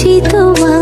আছি তোমার